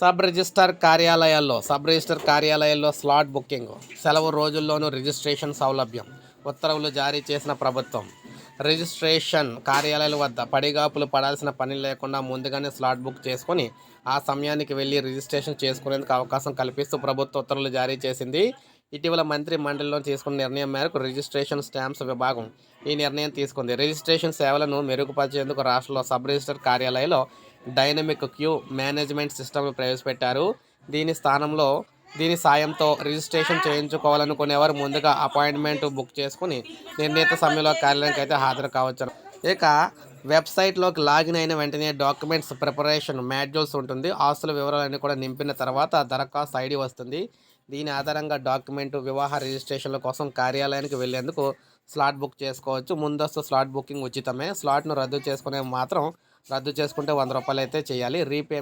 Sub register కార్యాలయాల్లో sub register కార్యాలయాల్లో slot booking సెలవు రోజుల్లోనూ రిజిస్ట్రేషన్ సౌలభ్యం ఉత్తర్వులు జారీ చేసిన ప్రభుత్వం. రిజిస్ట్రేషన్ కార్యాలయాల వద్ద పడిగాపులు పడాల్సిన పని లేకుండా ముందుగానే స్లాట్ బుక్ చేసుకొని ఆ సమయానికి వెళ్ళి రిజిస్ట్రేషన్ చేసుకునేందుకు అవకాశం కల్పిస్తూ ప్రభుత్వ ఉత్తర్వులు జారీ చేసింది. ఇటీవల మంత్రి మండలిలో తీసుకున్న నిర్ణయం మేరకు రిజిస్ట్రేషన్ స్టాంప్స్ విభాగం ఈ నిర్ణయం తీసుకుంది. రిజిస్ట్రేషన్ సేవలను మెరుగుపరిచేందుకు రాష్ట్రంలో సబ్ రిజిస్టర్ కార్యాలయంలో డైనమిక్ క్యూ మేనేజ్మెంట్ సిస్టమ్ను ప్రవేశపెట్టారు. దీని స్థానంలో దీని సాయంతో రిజిస్ట్రేషన్ చేయించుకోవాలనుకునేవారు ముందుగా అపాయింట్మెంట్ బుక్ చేసుకుని నిర్ణీత సమయంలో కార్యాలయానికి అయితే హాజరు కావచ్చు. ఇక వెబ్సైట్లోకి లాగిన్ అయిన వెంటనే డాక్యుమెంట్స్ ప్రిపరేషన్ మాడ్యూల్స్ ఉంటుంది. ఆస్తుల వివరాలన్నీ కూడా నింపిన తర్వాత దరఖాస్తు ఐడి వస్తుంది. దీని ఆధారంగా డాక్యుమెంట్ వివాహ రిజిస్ట్రేషన్ల కోసం కార్యాలయానికి వెళ్ళేందుకు స్లాట్ బుక్ చేసుకోవచ్చు. ముందస్తు స్లాట్ బుకింగ్ ఉచితమే. స్లాట్ను రద్దు చేసుకునే మాత్రం రద్దు చేసుకుంటే వంద రూపాయలు అయితే చేయాలి. రీపే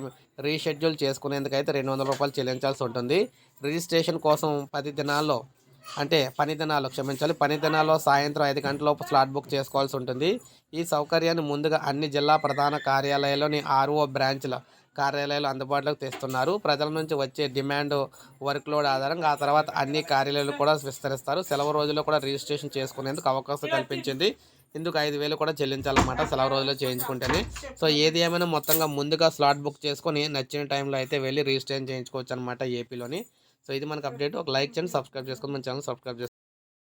రీషెడ్యూల్ చేసుకునేందుకు అయితే రెండు వందల రూపాయలు చెల్లించాల్సి ఉంటుంది. రిజిస్ట్రేషన్ కోసం పది దినాల్లో అంటే పని దినాలు క్షమించాలి పని దినాల్లో సాయంత్రం ఐదు గంటలలోపు స్లాట్ బుక్ చేసుకోవాల్సి ఉంటుంది. ఈ సౌకర్యాన్ని ముందుగా అన్ని జిల్లా ప్రధాన కార్యాలయాల్లోని ఆర్ఓ బ్రాంచ్ల కార్యాలయాలు అందుబాటులోకి తెస్తున్నారు. ప్రజల నుంచి వచ్చే డిమాండ్ వర్క్ లోడ్ ఆధారంగా ఆ తర్వాత అన్ని కార్యాలయాలు కూడా విస్తరిస్తారు. సెలవు రోజుల్లో కూడా రిజిస్ట్రేషన్ చేసుకునేందుకు అవకాశం కల్పించింది. ఇందుకు ఐదు వేలు కూడా చెల్లించాలన్నమాట సెలవు రోజుల్లో చేయించుకుంటేనే. సో ఏది ఏమైనా మొత్తంగా ముందుగా స్లాట్ బుక్ చేసుకొని నచ్చిన టైంలో అయితే వెళ్ళి రిజిస్ట్రేషన్ చేయించుకోవచ్చు అనమాట ఏపీలోని. సో ఇది మనకు అప్డేట్. ఒక లైక్ చేయండి సబ్స్క్రైబ్ చేసుకొని మన ఛానల్ సబ్స్క్రైబ్ చేసుకోండి.